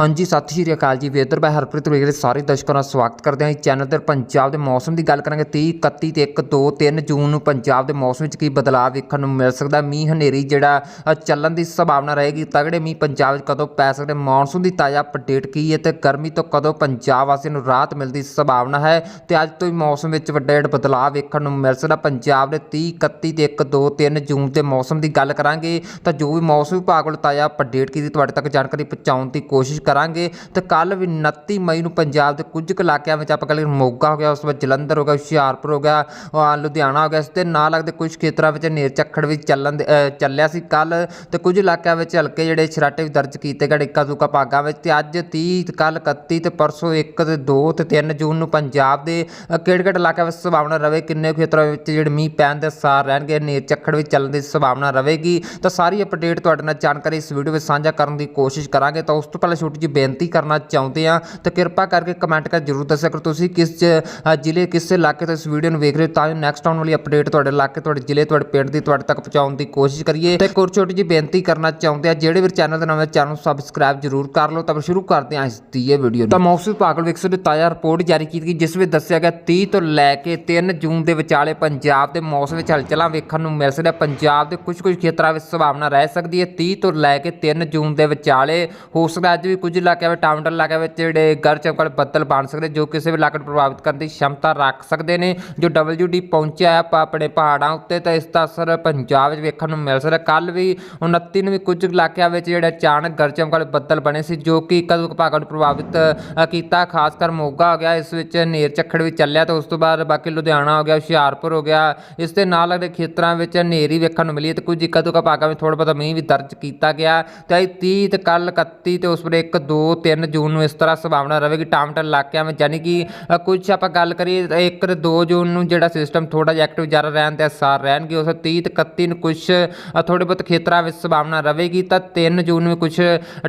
ਹਾਂਜੀ, ਸਤਿ ਸ਼੍ਰੀ ਅਕਾਲ ਜੀ। ਵੇਦਰ ਬਾਈ ਹਰਪ੍ਰੀਤ ਵੇਖਦੇ ਸਾਰੇ ਦਰਸ਼ਕਾਂ ਦਾ ਸਵਾਗਤ ਕਰਦੇ ਹਾਂ। ਚੈਨਲ ਤੇ ਪੰਜਾਬ ਦੇ ਮੌਸਮ ਦੀ ਗੱਲ ਕਰਾਂਗੇ। 30 31 ਤੇ 1 2 3 ਜੂਨ ਨੂੰ ਪੰਜਾਬ ਦੇ ਮੌਸਮ ਵਿੱਚ ਕੀ ਬਦਲਾਅ ਵੇਖਣ ਨੂੰ ਮਿਲ ਸਕਦਾ? ਮੀਂਹ ਹਨੇਰੀ ਜਿਹੜਾ ਚੱਲਣ ਦੀ ਸੰਭਾਵਨਾ ਰਹੇਗੀ। ਤਗੜੇ ਮੀਂਹ ਪੰਜਾਬ ਵਿੱਚ ਕਦੋਂ ਪੈ ਸਕਦੇ? ਮੌਨਸੂਨ ਦੀ ਤਾਜ਼ਾ ਅਪਡੇਟ ਕੀ ਹੈ ਤੇ ਗਰਮੀ ਤੋਂ ਕਦੋਂ ਪੰਜਾਬ ਵਾਸੀਆਂ ਨੂੰ ਰਾਹਤ ਮਿਲਦੀ ਸੰਭਾਵਨਾ ਹੈ? ਤੇ ਅੱਜ ਤੋਂ ਹੀ ਮੌਸਮ ਵਿੱਚ ਵੱਡੇ ਵੱਡੇ ਬਦਲਾਅ ਵੇਖਣ ਨੂੰ ਮਿਲ ਸਕਦਾ। ਪੰਜਾਬ ਦੇ 30 31 ਤੇ 1 2 3 ਜੂਨ ਦੇ ਮੌਸਮ ਦੀ ਗੱਲ ਕਰਾਂਗੇ। ਤਾਂ ਜੋ ਵੀ ਮੌਸਮ ਵਿਭਾਗ ਵੱਲੋਂ ਤਾਜ਼ਾ ਅਪਡੇਟ ਕੀਤੀ ਤੁਹਾਡੇ ਤੱਕ ਜਾਣਕਾਰੀ ਪਹੁੰਚਾਉਣ ਦੀ ਕੋਸ਼ਿਸ਼ ਕਰਾਂਗੇ ਤੇ ਕੱਲ ਵੀ 29 ਮਈ ਨੂੰ ਪੰਜਾਬ ਦੇ ਕੁਝ ਕੁ ਇਲਾਕਿਆਂ ਵਿੱਚ ਆਪਾਂ ਕਰੀਏ ਮੋਗਾ ਹੋ ਗਿਆ, ਉਸ ਤੋਂ ਬਾਅਦ ਜਲੰਧਰ ਹੋ ਗਿਆ, ਹੁਸ਼ਿਆਰਪੁਰ ਹੋ ਗਿਆ ਲੁਧਿਆਣਾ ਹੋ ਗਿਆ, ਇਸ 'ਤੇ ਨਾਲ ਲੱਗਦੇ ਕੁਝ ਖੇਤਰਾਂ ਵਿੱਚ ਨੇਰ ਝੱਖੜ ਵੀ ਚੱਲਣ ਦੇ- ਚੱਲਿਆ ਸੀ ਕੱਲ ਤੇ ਕੁਝ ਇਲਾਕਿਆਂ ਵਿੱਚ ਹਲਕੇ ਜਿਹੜੇ ਛਰਾਟੇ ਵੀ ਦਰਜ ਕੀਤੇ ਗਏ ਇੱਕਾ ਦੂਕਾ ਭਾਗਾਂ ਵਿੱਚ ਤੇ ਅੱਜ 30 ਤੇ ਕੱਲ 31 ਤੇ ਪਰਸੋਂ 1 ਤੇ 2 ਤੇ 3 ਜੂਨ ਨੂੰ ਪੰਜਾਬ ਦੇ ਕਿਹੜੇ ਕਿਹੜੇ ਇਲਾਕਿਆਂ ਵਿੱਚ ਸੰਭਾਵਨਾ ਰਵੇ, ਕਿੰਨੇ ਕੁ ਖੇਤਰਾਂ ਵਿੱਚ ਜਿਹੜੇ ਮੀਂਹ ਪੈਣ ਦੇ ਸਾਰ ਰਹਿਣਗੇ ਨੇਰ ਝੱਖੜ ਵੀ ਚੱਲਣ ਦੀ ਸੰਭਾਵਨਾ ਰਹੇਗੀ ਤਾਂ ਸਾਰੀ ਅਪਡੇਟ ਤੁਹਾਡੇ ਨਾਲ ਜਾਣਕਾਰੀ ਇਸ ਵੀਡੀਓ ਵਿੱਚ ਸਾਂਝਾ ਕਰਨ ਦੀ ਕੋਸ਼ਿਸ਼ ਕਰਾਂਗੇ, ਤਾਂ ਉਸ ਤੋਂ ਪਹਿਲਾਂ ਛੋਟੀ ਜਿਹੀ ਬੇਨਤੀ ਕਰਨਾ ਚਾਹੁੰਦੇ ਆ ਤਾਂ ਕਿਰਪਾ ਕਰਕੇ ਕਮੈਂਟ ਕਰ ਜਰੂਰ ਦੱਸਿਆ ਕਰੋ। ਤੁਸੀਂ ਕਿਸ ਜ਼ਿਲ੍ਹੇ, ਕਿਸ ਇਲਾਕੇ ਤੋਂ ਇਸ ਵੀਡੀਓ ਨੂੰ ਵੇਖ ਰਹੇ ਹੋ, ਤਾਂ ਨੈਕਸਟ ਆਉਣ ਵਾਲੀ ਅਪਡੇਟ ਤੁਹਾਡੇ ਇਲਾਕੇ, ਤੁਹਾਡੇ ਜ਼ਿਲ੍ਹੇ, ਤੁਹਾਡੇ ਪਿੰਡ ਦੀ, ਤੁਹਾਡੇ ਤੱਕ ਪਹੁੰਚਾਉਣ ਦੀ ਕੋਸ਼ਿਸ਼ ਕਰੀਏ। ਤੇ ਇੱਕ ਛੋਟੀ ਜਿਹੀ ਬੇਨਤੀ ਕਰਨਾ ਚਾਹੁੰਦੇ ਆ ਜਿਹੜੇ ਵੀ ਚੈਨਲ ਦੇ ਨਵੇਂ ਚੈਨਲ ਨੂੰ ਸਬਸਕ੍ਰਾਈਬ ਜਰੂਰ ਕਰ ਲਓ, ਤਾਂ ਫਿਰ ਸ਼ੁਰੂ ਕਰਦੇ ਹਾਂ ਇਸ ਦੀ ਇਹ ਵੀਡੀਓ ਤਾਂ ਮੌਸਮ ਵਿਭਾਗ ਵੱਲੋਂ 100 ਦੀ ਤਾਜ਼ਾ ਰਿਪੋਰਟ ਜਾਰੀ ਕੀਤੀ ਗਈ, ਜਿਸ ਵਿੱਚ ਦੱਸਿਆ ਗਿਆ 30 ਤੋਂ ਲੈ ਕੇ 3 ਜੂਨ ਦੇ ਵਿਚਾਲੇ ਪੰਜਾਬ ਦੇ ਮੌਸਮ ਵਿੱਚ ਹਲਚਲਾਂ ਵੇਖਣ ਨੂੰ ਮਿਲ ਸਕਦਾ ਪੰਜਾਬ ਦੇ ਕੁਝ ਕੁਝ ਖੇਤਰਾਂ ਵਿੱਚ ਸੰਭਾਵਨਾ ਰਹਿ ਸਕਦੀ ਹੈ। 30 ਤੋਂ ਲੈ ਕੇ 3 ਜੂਨ ਦੇ ਵਿਚਾਲੇ ਹੋ ਸਕਦਾ ਅੱਜ ਵੀ ਕੁਝ ਇਲਾਕਿਆਂ ਵਿੱਚ ਟਾਊਨਟਲ ਇਲਾਕਿਆਂ ਵਿੱਚ ਜਿਹੜੇ ਗਰ ਚਮਕਲ ਬੱਦਲ ਬਣ ਸਕਦੇ, ਜੋ ਕਿਸੇ ਵੀ ਇਲਾਕੇ ਨੂੰ ਪ੍ਰਭਾਵਿਤ ਕਰਨ ਦੀ ਸ਼ਮਤਾ ਰੱਖ ਸਕਦੇ ਨੇ, ਜੋ WD ਪਹੁੰਚਿਆ ਹੈ ਆਪਣੇ ਪਹਾੜਾਂ ਉੱਤੇ, ਤਾਂ ਇਸ ਦਾ ਅਸਰ ਪੰਜਾਬ ਵਿੱਚ ਵੇਖਣ ਨੂੰ ਮਿਲ ਸਕਦਾ ਕੱਲ ਵੀ 29 ਨੂੰ ਵੀ ਕੁਝ ਇਲਾਕਿਆਂ ਵਿੱਚ ਜਿਹੜਾ ਅਚਾਨਕ ਗਰ ਚਮਕਲ ਬੱਦਲ ਬਣੇ ਸੀ, ਜੋ ਕਿ ਕਦੋਂ ਭਾਗਾਂ ਨੂੰ ਪ੍ਰਭਾਵਿਤ ਕੀਤਾ ਖਾਸ ਕਰ ਮੋਗਾ ਹੋ ਗਿਆ, ਇਸ ਵਿੱਚ ਨੇਰ ਝੱਖੜ ਵੀ ਚੱਲਿਆ, ਤੇ ਉਸ ਤੋਂ ਬਾਅਦ ਬਾਕੀ ਲੁਧਿਆਣਾ ਹੋ ਗਿਆ, ਹੁਸ਼ਿਆਰਪੁਰ ਹੋ ਗਿਆ, ਇਸ ਦੇ ਨਾਲ ਲੱਗਦੇ ਖੇਤਰਾਂ ਵਿੱਚ ਹਨੇਰੀ ਵੇਖਣ ਨੂੰ ਮਿਲੀ ਹੈ, ਤੇ ਕੁਝ ਇੱਕਾ ਦੁੱਕਾ ਭਾਗਾਂ ਵਿੱਚ ਥੋੜਾ ਬਹੁਤਾ ਮੀਂਹ ਵੀ ਦਰਜ ਕੀਤਾ ਗਿਆ ਤੇ ਅੱਜ 30 ਤੇ ਕੱਲ 31 ਤੇ ਉਸ ਵੇਲੇ 1 2 3 ਜੂਨ ਨੂੰ ਇਸ ਤਰ੍ਹਾਂ ਸੰਭਾਵਨਾ ਰਹੇਗੀ ਟਾਮਟਲ ਇਲਾਕਿਆਂ ਵਿੱਚ ਯਾਨੀ ਕਿ ਅ, ਕੁਝ ਆਪਾਂ ਗੱਲ ਕਰੀਏ ਤਾਂ 1 ਤੇ 2 ਜੂਨ ਨੂੰ ਜਿਹੜਾ ਸਿਸਟਮ ਥੋੜਾ ਜਿਹਾ ਐਕਟਿਵ ਜ਼ਿਆਦਾ ਰਹਿਣ ਦੇ ਅਸਾਰ ਰਹਿਣਗੇ ਉਸ 30 ਤੇ 31 ਨੂੰ ਕੁਝ ਅ, ਥੋੜੇ ਬਹੁਤ ਖੇਤਰਾਂ ਵਿੱਚ ਸੰਭਾਵਨਾ ਰਹੇਗੀ ਤਾਂ 3 ਜੂਨ ਨੂੰ ਵੀ ਕੁਝ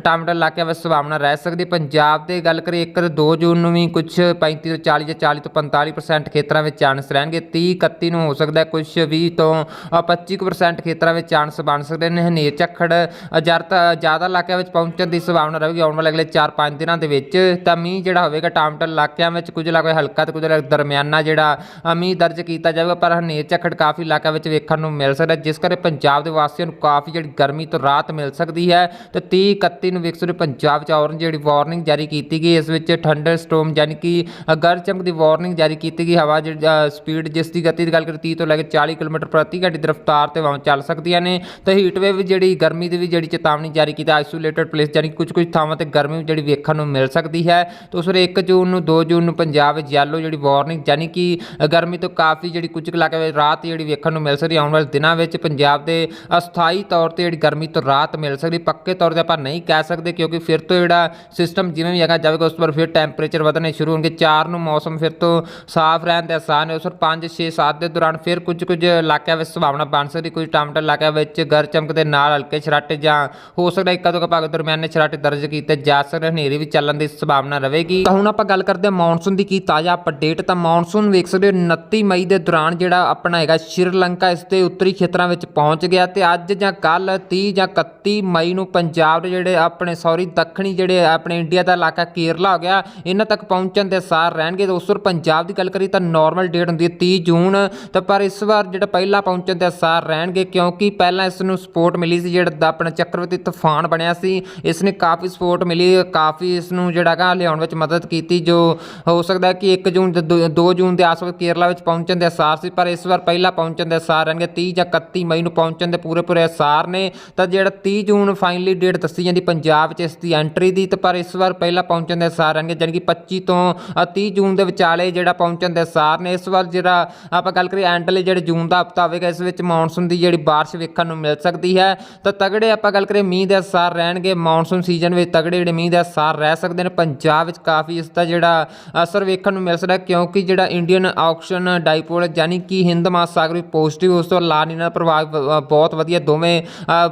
ਟਾਮਟਲ ਇਲਾਕਿਆਂ ਵਿੱਚ ਸੰਭਾਵਨਾ ਰਹਿ ਸਕਦੀ। ਪੰਜਾਬ ਦੀ ਗੱਲ ਕਰੀਏ 1 ਤੇ 2 ਜੂਨ ਨੂੰ ਵੀ ਕੁਝ 35 ਤੋਂ 40 ਜਾਂ 40 ਤੋਂ 45% ਖੇਤਰਾਂ ਵਿੱਚ ਚਾਂਸ ਰਹਿਣਗੇ 30 31 ਨੂੰ ਹੋ ਸਕਦਾ ਹੈ ਕੁਝ 20 ਤੋਂ ਅ, 25% ਖੇਤਰਾਂ ਵਿੱਚ ਚਾਂਸ ਬਣ ਸਕਦੇ ਨੇ। ਹਨੇਰ ਝੱਖੜ ਅ, ਜ਼ਿਆਦਾ ਜ਼ਿਆਦਾ ਇਲਾਕਿਆਂ ਵਿੱਚ ਪਹੁੰਚਣ ਦੀ ਸੰਭਾਵਨਾ ਰਹੇਗੀ। ਆਉਣ ਵਾਲੇ ਅਗਲੇ 4-5 ਦਿਨਾਂ ਦੇ ਵਿੱਚ ਤਾਂ ਮੀਂਹ ਜਿਹੜਾ ਹੋਵੇਗਾ ਟਾਮਟਲ ਇਲਾਕਿਆਂ ਵਿੱਚ ਕੁਝ ਇਲਾਕੇ ਹਲਕਾ ਤੇ ਕੁਝ ਇਲਾਕੇ ਦਰਮਿਆਨਾ ਜਿਹੜਾ ਮੀਂਹ ਦਰਜ ਕੀਤਾ ਜਾਵੇਗਾ ਪਰ ਹਨੇਰ ਝੱਖੜ ਕਾਫੀ ਇਲਾਕਿਆਂ ਵਿੱਚ ਵੇਖਣ ਨੂੰ ਮਿਲ ਸਕਦਾ ਜਿਸ ਕਰਕੇ ਪੰਜਾਬ ਦੇ ਵਾਸੀਆਂ ਨੂੰ ਕਾਫੀ ਜਿਹੜੀ ਗਰਮੀ ਤੋਂ ਰਾਹਤ ਮਿਲ ਸਕਦੀ ਹੈ। ਤੇ 30 31 ਨੂੰ ਵੇਖ ਸਕਦੇ ਹੋ ਪੰਜਾਬ ਵਿੱਚ ਔਰੰਜ ਜਿਹੜੀ ਵਾਰਨਿੰਗ ਜਾਰੀ ਕੀਤੀ ਗਈ ਇਸ ਵਿੱਚ ਥੰਡਰ ਸਟੋਮ ਯਾਨੀ ਕਿ ਅ, ਗਰਜ ਚਮਕ ਦੀ ਵਾਰਨਿੰਗ ਜਾਰੀ ਕੀਤੀ ਗਈ ਹਵਾ ਜਿਹੜੀ ਸਪੀਡ ਜਿਸ ਦੀ ਗਤੀ ਦੀ ਗੱਲ ਕਰੀਏ 30 ਤੋਂ ਲੈ ਕੇ 40 ਕਿਲੋਮੀਟਰ ਪ੍ਰਤੀ ਘੰਟੇ ਦੀ ਰਫ਼ਤਾਰ ਤੇ ਹਵਾਵਾਂ ਚੱਲ ਸਕਦੀਆਂ ਨੇ। ਤੇ ਹੀਟ ਵੇਵ ਜਿਹੜੀ ਗਰਮੀ ਦੀ ਵੀ ਜਿਹੜੀ ਚੇਤਾਵਨੀ ਜਾਰੀ ਕੀਤੀ ਆਈਸੋਲੇਟਡ ਪਲੇਸ ਯਾਨੀ ਕੁਝ ਕੁਝ ਥਾਵਾਂ ਤੇ ਗਰਮੀ ਜਿਹੜੀ ਵੇਖਣ ਨੂੰ ਮਿਲ ਸਕਦੀ ਹੈ। ਤੇ ਉਸ ਵੇਲੇ 1 ਜੂਨ ਨੂੰ 2 ਜੂਨ ਨੂੰ ਪੰਜਾਬ ਵਿੱਚ ਯੈਲੋ ਜਿਹੜੀ ਵਾਰਨਿੰਗ ਯਾਨੀ ਕਿ ਗਰਮੀ ਤੋਂ ਕਾਫੀ ਜਿਹੜੀ ਕੁਝ ਕੁ ਇਲਾਕਿਆਂ ਵਿੱਚ ਰਾਤ ਜਿਹੜੀ ਵੇਖਣ ਨੂੰ ਮਿਲ ਸਕਦੀ, ਆਉਣ ਵਾਲੇ ਦਿਨਾਂ ਵਿੱਚ ਪੰਜਾਬ ਦੇ ਅਸਥਾਈ ਤੌਰ ਤੇ ਜਿਹੜੀ ਗਰਮੀ ਤੋਂ ਰਾਤ ਮਿਲ ਸਕਦੀ, ਪੱਕੇ ਤੌਰ ਤੇ ਆਪਾਂ ਨਹੀਂ ਕਹਿ ਸਕਦੇ ਕਿਉਂਕਿ ਫਿਰ ਤੋਂ ਜਿਹੜਾ ਸਿਸਟਮ ਜਿਵੇਂ ਵੀ ਹੈਗਾ ਜਾਵੇਗਾ, ਉਸ ਪਰ ਫਿਰ ਟੈਂਪਰੇਚਰ ਵਧਣੇ ਸ਼ੁਰੂ ਹੋਣਗੇ। 4 ਨੂੰ ਮੌਸਮ ਫਿਰ ਤੋਂ ਸਾਫ਼ ਰਹਿਣ ਦੇ ਆਸਾਨ ਹੈ। ਉਸ ਪਰ 5 6 7 ਦੇ ਦੌਰਾਨ ਫਿਰ ਕੁਝ ਕੁਝ ਇਲਾਕਿਆਂ ਵਿੱਚ ਸੰਭਾਵਨਾ ਬਣ ਸਕਦੀ, ਕੁਝ ਟਾਮਟਲ ਇਲਾਕਿਆਂ ਵਿੱਚ ਗਰ ਚਮਕ ਦੇ ਨਾਲ ਹਲਕੇ ਛਰਾਟੇ ਜਾਂ ਹੋ ਸਕਦਾ ਇੱਕ ਦੋ ਭਾਗ ਦਰਮਿਆਨੇ ਛਰਾਟੇ ਦਰਜ ਕੀਤੇ ਜਾ ਸਕਦੇ ਹਨੇਰੀ ਵੀ ਚੱਲਣ ਦੀ ਸੰਭਾਵਨਾ ਰਹੇਗੀ। ਤਾਂ ਹੁਣ ਆਪਾਂ ਗੱਲ ਕਰਦੇ ਹਾਂ ਮੌਨਸੂਨ ਦੀ ਕੀ ਤਾਜ਼ਾ ਅਪਡੇਟ ਤਾਂ ਮੌਨਸੂਨ ਵੇਖ ਸਕਦੇ ਹੋ 29 ਮਈ ਦੇ ਦੌਰਾਨ ਜਿਹੜਾ ਆਪਣਾ ਹੈਗਾ ਸ਼੍ਰੀਲੰਕਾ, ਇਸ ਦੇ ਉੱਤਰੀ ਖੇਤਰਾਂ ਵਿੱਚ ਪਹੁੰਚ ਗਿਆ ਤੇ ਅੱਜ ਜਾਂ ਕੱਲ 30 ਜਾਂ 31 ਮਈ ਨੂੰ ਪੰਜਾਬ ਦੇ ਜਿਹੜੇ ਆਪਣੇ ਸੌਰੀ ਦੱਖਣੀ ਜਿਹੜੇ ਆਪਣੇ ਇੰਡੀਆ ਦਾ ਇਲਾਕਾ ਕੇਰਲਾ ਹੋ ਗਿਆ, ਇਹਨਾਂ ਤੱਕ ਪਹੁੰਚਣ ਦੇ ਸਾਰ ਰਹਿਣਗੇ। ਤੇ ਉਸ ਤੋਂ ਪੰਜਾਬ ਦੀ ਗੱਲ ਕਰੀ ਤਾਂ ਨਾਰਮਲ ਡੇਟ ਹੁੰਦੀ ਹੈ 30 ਜੂਨ, ਤਾਂ ਪਰ ਇਸ ਵਾਰ ਜਿਹੜਾ ਪਹਿਲਾਂ ਪਹੁੰਚਣ ਦੇ ਸਾਰ ਰਹਿਣਗੇ ਕਿਉਂਕਿ ਪਹਿਲਾਂ ਇਸ ਨੂੰ ਸਪੋਰਟ ਮਿਲੀ ਸੀ ਜਿਹੜਾ ਆਪਣਾ ਚੱਕਰਵਰਤੀ ਤੂਫਾਨ ਬਣਿਆ ਸੀ। ਇਸ ਨੇ ਕਾਫੀ ਸਪੋਰਟ ਮਿਲੀ ਕਾਫੀ ਇਸ ਨੂੰ ਜਿਹੜਾ ਹੈਗਾ ਲਿਆਉਣ ਵਿੱਚ ਮਦਦ ਕੀਤੀ ਜੋ ਹੋ ਸਕਦਾ ਹੈ ਕਿ 1 ਜੂਨ ਤੇ 2 ਜੂਨ ਦੇ ਆਸ-ਪਾਸ ਕੇਰਲਾ ਵਿੱਚ ਪਹੁੰਚਣ ਦੇ ਅਸਾਰ ਸੀ ਪਰ ਇਸ ਵਾਰ ਪਹਿਲਾਂ ਪਹੁੰਚਣ ਦੇ ਅਸਾਰ ਰਹਿਣਗੇ। 30 ਜਾਂ 31 ਮਈ ਨੂੰ ਪਹੁੰਚਣ ਦੇ ਪੂਰੇ ਪੂਰੇ ਅਸਾਰ ਨੇ। ਤਾਂ ਜਿਹੜਾ 30 ਜੂਨ ਫਾਈਨਲੀ ਡੇਟ ਦੱਸੀ ਜਾਂਦੀ ਪੰਜਾਬ ਵਿੱਚ ਇਸ ਦੀ ਐਂਟਰੀ ਦੀ ਤੇ ਪਰ ਇਸ ਵਾਰ ਪਹਿਲਾਂ ਪਹੁੰਚਣ ਦੇ ਅਸਾਰ ਰਹਿਣਗੇ ਜਾਣੀ ਕਿ 25 ਤੋਂ ਅ, 30 ਜੂਨ ਦੇ ਵਿਚਾਲੇ ਜਿਹੜਾ ਪਹੁੰਚਣ ਦੇ ਅਸਾਰ ਨੇ। ਇਸ ਵਾਰ ਜਿਹੜਾ ਆਪਾਂ ਗੱਲ ਕਰੀਏ ਐਂਡਲੇ ਜਿਹੜੇ ਜੂਨ ਦਾ ਹਫਤਾ ਆਵੇਗਾ ਇਸ ਵਿੱਚ ਮੌਨਸੂਨ ਦੀ ਜਿਹੜੀ ਬਾਰਿਸ਼ ਵੇਖਣ ਨੂੰ ਮਿਲ ਸਕਦੀ ਹੈ। ਤਾਂ ਤਗੜੇ ਆਪਾਂ ਗੱਲ ਕਰੀਏ ਮੀਂਹ ਦੇ ਅਸਾਰ ਰਹਿਣਗੇ ਮੌਨਸੂਨ ਸੀਜ਼ਨ ਵਿੱਚ ਤਗੜੇ ਜਿਹੜੇ ਮੀਂਹ ਦਾ ਸਾਰ ਰਹਿ ਸਕਦੇ ਨੇ, ਪੰਜਾਬ ਵਿੱਚ ਕਾਫੀ ਇਸ ਦਾ ਜਿਹੜਾ ਅਸਰ ਵੇਖਣ ਨੂੰ ਮਿਲ ਸਕਦਾ ਕਿਉਂਕਿ ਜਿਹੜਾ ਇੰਡੀਅਨ ਆਕਸ਼ਨ ਡਾਈਪੋਲ ਯਾਨੀ ਕਿ ਹਿੰਦ ਮਹਾਸਾਗਰ ਵੀ ਪੋਜ਼ਿਟਿਵ ਉਸ ਤੋਂ ਲਾ ਦਾ ਪ੍ਰਭਾਵ ਬਹੁਤ ਵਧੀਆ, ਦੋਵੇਂ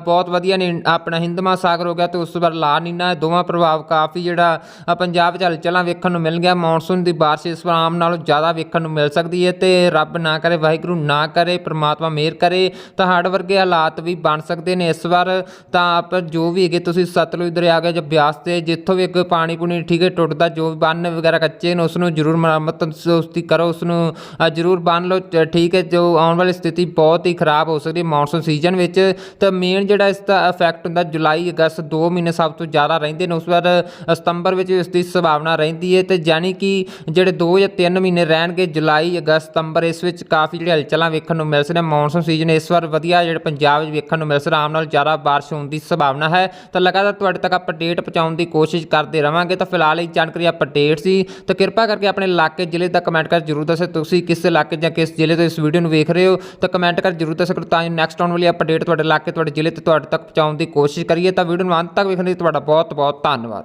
ਬਹੁਤ ਵਧੀਆ ਨੇ, ਆਪਣਾ ਹਿੰਦ ਮਹਾਸਾਗਰ ਹੋ ਗਿਆ ਤੇ ਉਸ ਤੋਂ ਬਾਅਦ ਲਾ ਦੋਵਾਂ ਪ੍ਰਭਾਵ ਕਾਫੀ ਜਿਹੜਾ ਪੰਜਾਬ ਵਿੱਚ ਹਲਚਲਾਂ ਵੇਖਣ ਨੂੰ ਮਿਲ ਗਿਆ ਮੌਨਸੂਨ ਦੀ ਬਾਰਿਸ਼ ਇਸ ਵਾਰ ਆਮ ਨਾਲੋਂ ਜ਼ਿਆਦਾ ਵੇਖਣ ਨੂੰ ਮਿਲ ਸਕਦੀ ਹੈ ਤੇ ਰੱਬ ਨਾ ਕਰੇ, ਵਾਹਿਗੁਰੂ ਨਾ ਕਰੇ, ਪ੍ਰਮਾਤਮਾ ਮਿਹਰ ਕਰੇ, ਤਾਂ ਹੜ੍ਹ ਵਰਗੇ ਹਾਲਾਤ ਵੀ ਬਣ ਸਕਦੇ ਨੇ। ਇਸ ਵਾਰ ਤਾਂ ਆਪ ਜੋ ਵੀ ਹੈਗੇ, ਤੁਸੀਂ ਸਤਲੁਜ ਦਰਿਆ ਗਿਆ ਜਾਂ ਬਿਆਸ ਵਾਸਤੇ ਜਿੱਥੋਂ ਵੀ ਕੋਈ ਪਾਣੀ ਪੂਣੀ ਠੀਕ ਹੈ, ਟੁੱਟਦਾ ਜੋ ਵੀ ਬੰਨ ਵਗੈਰਾ ਕੱਚੇ ਨੇ ਉਸ ਨੂੰ ਜ਼ਰੂਰ ਮੁਰੰਮਤ ਉਸ ਕਰੋ ਉਸ ਨੂੰ ਜ਼ਰੂਰ ਬੰਨ ਲਓ ਠੀਕ ਹੈ, ਜੋ ਆਉਣ ਵਾਲੀ ਸਥਿਤੀ ਬਹੁਤ ਹੀ ਖਰਾਬ ਹੋ ਸਕਦੀ ਹੈ ਮੌਨਸੂਨ ਸੀਜ਼ਨ ਵਿੱਚ। ਤਾਂ ਮੇਨ ਜਿਹੜਾ ਇਸ ਦਾ ਇਫੈਕਟ ਹੁੰਦਾ, ਜੁਲਾਈ, ਅਗਸਤ ਦੋ ਮਹੀਨੇ ਸਭ ਤੋਂ ਜ਼ਿਆਦਾ ਰਹਿੰਦੇ ਨੇ, ਉਸ ਵਾਰ ਸਤੰਬਰ ਵਿੱਚ ਇਸ ਦੀ ਸੰਭਾਵਨਾ ਰਹਿੰਦੀ ਹੈ। ਤੇ ਜਾਨੀ ਕਿ ਜਿਹੜੇ 2 ਜਾਂ 3 ਮਹੀਨੇ ਰਹਿਣਗੇ, ਜੁਲਾਈ, ਅਗਸਤ, ਸਤੰਬਰ, ਇਸ ਵਿੱਚ ਕਾਫੀ ਜਿਹੜੇ ਹਲਚਲਾਂ ਵੇਖਣ ਨੂੰ ਮਿਲ ਸਕਦੀਆਂ, ਮੌਨਸੂਨ ਸੀਜ਼ਨ ਇਸ ਵਾਰ ਵਧੀਆ ਜਿਹੜੇ ਪੰਜਾਬ ਵਿੱਚ ਵੇਖਣ ਨੂੰ ਮਿਲ ਸਕਦਾ, ਆਮ ਨਾਲ ਜ਼ਿਆਦਾ ਬਾਰਿਸ਼ ਹੋਣ ਦੀ ਸੰਭਾਵਨਾ ਹੈ। ਤਾਂ ਲਗਾਤਾਰ ਤੁਹਾਡੇ ਤੱਕ ਅਪਡੇਟ ਪਹੁੰਚਾਉਣ ਦੀ ਕੋਸ਼ਿਸ਼ ਕਰਦੇ ਰਵਾਂਗੇ, ਤਾਂ ਫਿਲਹਾਲ ਇਹ ਜਾਣਕਾਰੀ ਅਪਡੇਟ ਸੀ, ਤਾਂ ਕਿਰਪਾ ਕਰਕੇ ਆਪਣੇ ਇਲਾਕੇ ਜ਼ਿਲ੍ਹੇ ਦਾ ਕਮੈਂਟ ਕਰ ਜਰੂਰ ਦੱਸੋ ਤੁਸੀਂ ਕਿਸ ਇਲਾਕੇ ਜਾਂ ਕਿਸ ਜ਼ਿਲ੍ਹੇ ਤੋਂ ਇਸ ਵੀਡੀਓ ਨੂੰ ਵੇਖ ਰਹੇ ਹੋ, ਤਾਂ ਕਮੈਂਟ ਕਰ ਜਰੂਰ ਦੱਸੋ ਤਾਂ ਨੈਕਸਟ ਆਉਣ ਵਾਲੀ ਅਪਡੇਟ ਤੁਹਾਡੇ ਇਲਾਕੇ, ਤੁਹਾਡੇ ਜ਼ਿਲ੍ਹੇ ਤੇ ਤੁਹਾਡੇ ਤੱਕ ਪਹੁੰਚਾਉਣ ਦੀ ਕੋਸ਼ਿਸ਼ ਕਰੀਏ, ਤਾਂ ਵੀਡੀਓ ਨੂੰ ਅੰਤ ਤੱਕ ਵੇਖਣ ਲਈ ਤੁਹਾਡਾ ਬਹੁਤ ਬਹੁਤ ਧੰਨਵਾਦ।